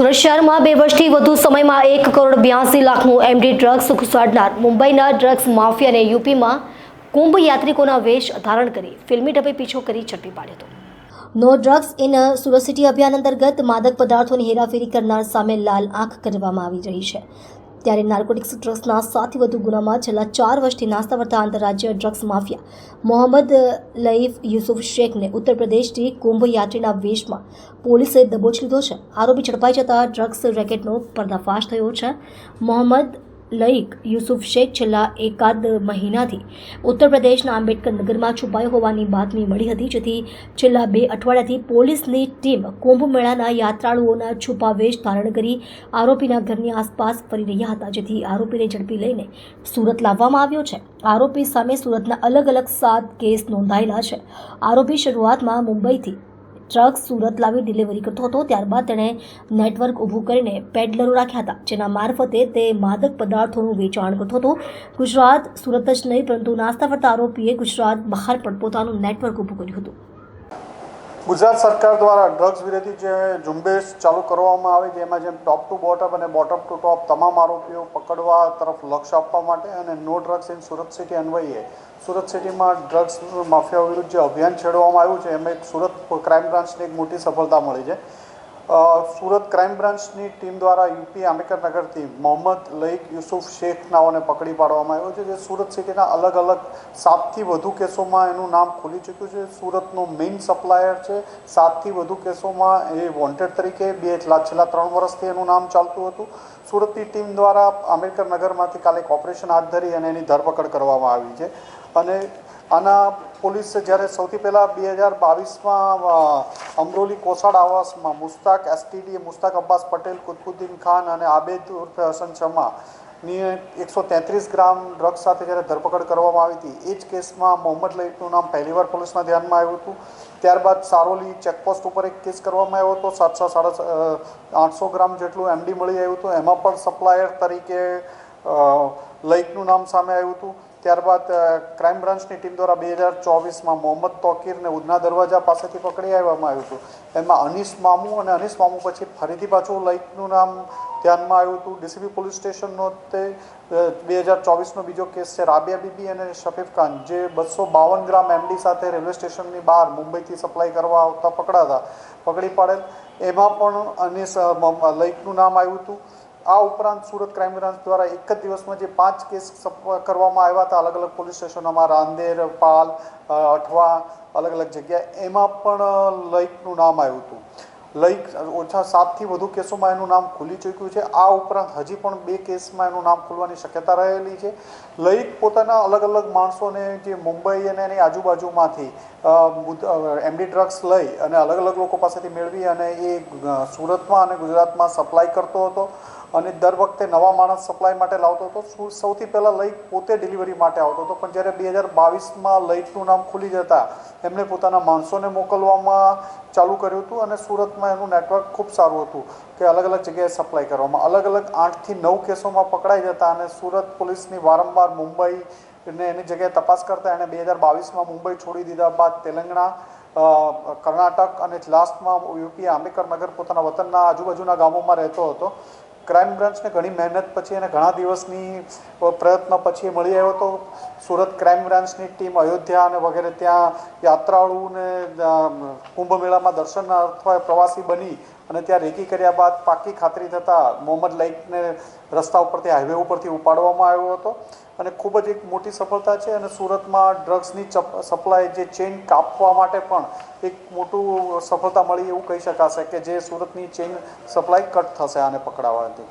સુરત શહેરમાં બે વર્ષથી વધુ સમયમાં એક કરોડ બ્યાસી લાખનું એમડી ડ્રગ્સ ઘુસાડનાર મુંબઈના ડ્રગ્સ માફિયાને યુપીમાં કુંભ યાત્રિકોના વેશ ધારણ કરી ફિલ્મી ઢબે પીછો કરી ઝડપી પાડ્યો હતો. No drugs in Surat city અભિયાન અંતર્ગત માદક પદાર્થોની હેરાફેરી કરનાર સામે લાલ આંખ કરવામાં આવી રહી છે. ત્યારે નાર્કોટિક્સ ડ્રગ્સના સાતથી વધુ ગુનામાં છેલ્લા ચાર વર્ષથી નાસ્તા વર્તા આંતરરાજ્ય ડ્રગ્સ માફિયા મોહમ્મદ લઈફ યુસુફ શેખને ઉત્તર પ્રદેશથી કુંભયાત્રીના વેશમાં પોલીસે દબોચ લીધો છે. આરોપી ઝડપાઈ જતા ડ્રગ્સ રેકેટનો પર્દાફાશ થયો છે. મોહમ્મદ લઈક યુસુફ શેખ છેલ્લા એકાદ મહિનાથી ઉત્તર પ્રદેશના આંબેડકર નગરમાં છુપાયો હોવાની બાતમી મળી હતી, જેથી છેલ્લા બે અઠવાડિયાથી પોલીસની ટીમ કુંભ મેળાના યાત્રાળુઓના છુપા વેશ ધારણ કરી આરોપીના ઘરની આસપાસ ફરી રહ્યા હતા, જેથી આરોપીને ઝડપી લઈને સુરત લાવવામાં આવ્યો છે. આરોપી સામે સુરતના અલગ અલગ સાત કેસ નોંધાયેલા છે. આરોપી શરૂઆતમાં મુંબઈથી ટ્રક સુરત લાવી ડિલિવરી કરતો હતો. ત્યારબાદ તેણે નેટવર્ક ઊભું કરીને પેડલરો રાખ્યા હતા, જેના મારફતે તે માદક પદાર્થોનું વેચાણ કરતો હતો. ગુજરાત સુરત જ નહીં, પરંતુ નાસ્તા ફરતા આરોપીએ ગુજરાત બહાર પણ પોતાનું નેટવર્ક ઊભું કર્યું હતું. ગુજરાત સરકાર દ્વારા ડ્રગ્સ વિરોધી જે ઝુંબેશ ચાલુ કરવામાં આવી જેમાં જેમ ટોપ ટુ બોટમ અને બોટમ ટુ ટોપ તમામ આરોપીઓ પકડવા તરફ લક્ષ્ય આપવા માટે અને no drugs in Surat city અન્વયે સુરત સિટીમાં ડ્રગ્સ માફિયા વિરુદ્ધ જે અભિયાન છેડવામાં આવ્યું છે, એમાં એક સુરત ક્રાઇમ બ્રાન્ચને એક મોટી સફળતા મળી છે. સુરત ક્રાઇમ બ્રાન્ચની ટીમ દ્વારા યુપી આંબેડકરનગરથી મોહમ્મદ લઈક યુસુફ શેખ નાઓને પકડી પાડવામાં આવ્યો છે, જે સુરત સિટીના અલગ અલગ સાતથી વધુ કેસોમાં એનું નામ ખુલી ચૂક્યું છે. સુરતનો મેઇન સપ્લાયર છે. સાતથી વધુ કેસોમાં એ વોન્ટેડ તરીકે બે છેલ્લા ત્રણ વર્ષથી એનું નામ ચાલતું હતું. સુરતની ટીમ દ્વારા આંબેડકર નગરમાંથી કાલે એક ઓપરેશન હાથ ધરી અને એની ધરપકડ કરવામાં આવી છે. અને આના પોલીસે જ્યારે સૌથી પહેલાં બે હજાર બાવીસમાં અમરોલી કોસાડ આવાસમાં મુસ્તાક એસટીડી મુસ્તાક અબ્બાસ પટેલ, કુતબુદ્દીન ખાન અને આબેદ ઉર્ફે હસન શમા ની એકસો તેત્રીસ ગ્રામ ડ્રગ્સ સાથે જ્યારે ધરપકડ કરવામાં આવી હતી, એ જ કેસમાં મોહમ્મદ લઈફનું નામ પહેલીવાર પોલીસના ધ્યાનમાં આવ્યું હતું. ત્યારબાદ સારોલી ચેકપોસ્ટ ઉપર એક કેસ કરવામાં આવ્યો હતો, સાતસો સાડા આઠસો ગ્રામ જેટલું એમડી મળી આવ્યું હતું. એમાં પણ સપ્લાયર તરીકે લઈકનું નામ સામે આવ્યું હતું. ત્યારબાદ ક્રાઇમ બ્રાન્ચની ટીમ દ્વારા બે હજાર ચોવીસમાં મોહમ્મદ તોકીરને ઉધના દરવાજા પાસેથી પકડી આવવામાં આવ્યું હતું. એમાં અનીસ મામુ અને અનીસ મામુ પછી ફરીથી પાછું લઈકનું નામ ધ્યાનમાં આવ્યું હતું. ડીસીબી પોલીસ સ્ટેશનનો તે બે હજાર ચોવીસનો બીજો કેસ છે રાબિયા બીબી અને શફીફ ખાન, જે બસો બાવન ગ્રામ એમડી સાથે રેલવે સ્ટેશનની બહાર મુંબઈથી સપ્લાય કરવા આવતા પકડાતા, પકડી પાડેલ. એમાં પણ અનીસ લઈકનું નામ આવ્યું હતું. આ ઉપરાંત સુરત ક્રાઇમ બ્રાન્ચ દ્વારા એક જ દિવસમાં જે પાંચ કેસ કરવામાં આવ્યા હતા, અલગ અલગ પોલીસ સ્ટેશનોમાં રાંદેર, પાલ અઠવા, અલગ અલગ જગ્યા એમાં પણ લઈકનું નામ આવ્યું હતું. લઈક ઓછા સાતથી વધુ કેસોમાં એનું નામ ખુલી ચૂક્યું છે. આ ઉપરાંત હજી પણ બે કેસમાં એનું નામ ખુલવાની શક્યતા રહેલી છે. લઈક પોતાના અલગ અલગ માણસોને જે મુંબઈ અને એની આજુબાજુમાંથી એમડી ડ્રગ્સ લઈ અને અલગ અલગ લોકો પાસેથી મેળવી અને એ સુરતમાં અને ગુજરાતમાં સપ્લાય કરતો હતો. અને દર વખતે નવા માણસ સપ્લાય માટે લાવતો હતો. સૌથી પહેલાં લઈક પોતે ડિલિવરી માટે આવતો હતો. પણ જ્યારે બે હજાર બાવીસમાં લઈકનું નામ ખુલી જતા એમણે પોતાના માણસોને મોકલવામાં ચાલુ કર્યું હતું અને સુરતમાં એનું નેટવર્ક ખૂબ સારું હતું કે અલગ અલગ જગ્યાએ સપ્લાય કરવામાં. અલગ અલગ આઠથી નવ કેસોમાં પકડાઈ જતા અને સુરત પોલીસની વારંવાર મુંબઈ ને એની જગ્યાએ તપાસ કરતા એણે બે હજાર બાવીસમાં મુંબઈ છોડી દીધા બાદ તેલંગણા કર્ણાટક અને લાસ્ટમાં યુપી આંબેડકર નગર પોતાના વતનના આજુબાજુના ગામોમાં રહેતો હતો. ક્રાઇમ બ્રાન્ચને ઘણી મહેનત પછી અને ઘણા દિવસની પ્રયત્ન પછી મળી આવ્યો હતો સુરત ક્રાઇમ બ્રાન્ચની ટીમ અયોધ્યા અને વગેરે ત્યાં યાત્રાળુને કુંભ મેળામાં દર્શન અથવા પ્રવાસી બની અને ત્યાં રેકી કર્યા બાદ પાકી ખાતરી થતાં મોહમ્મદ લઈકને રસ્તા ઉપરથી હાઈવે ઉપરથી ઉપાડવામાં આવ્યો હતો. અને ખૂબ જ એક મોટી સફળતા છે અને સુરતમાં ડ્રગ્સની સપ્લાય જે ચેઇન કાપવા માટે પણ એક મોટું સફળતા મળી એવું કહી શકાશે કે જે સુરતની ચેઇન સપ્લાય કટ થશે આને પકડાવાથી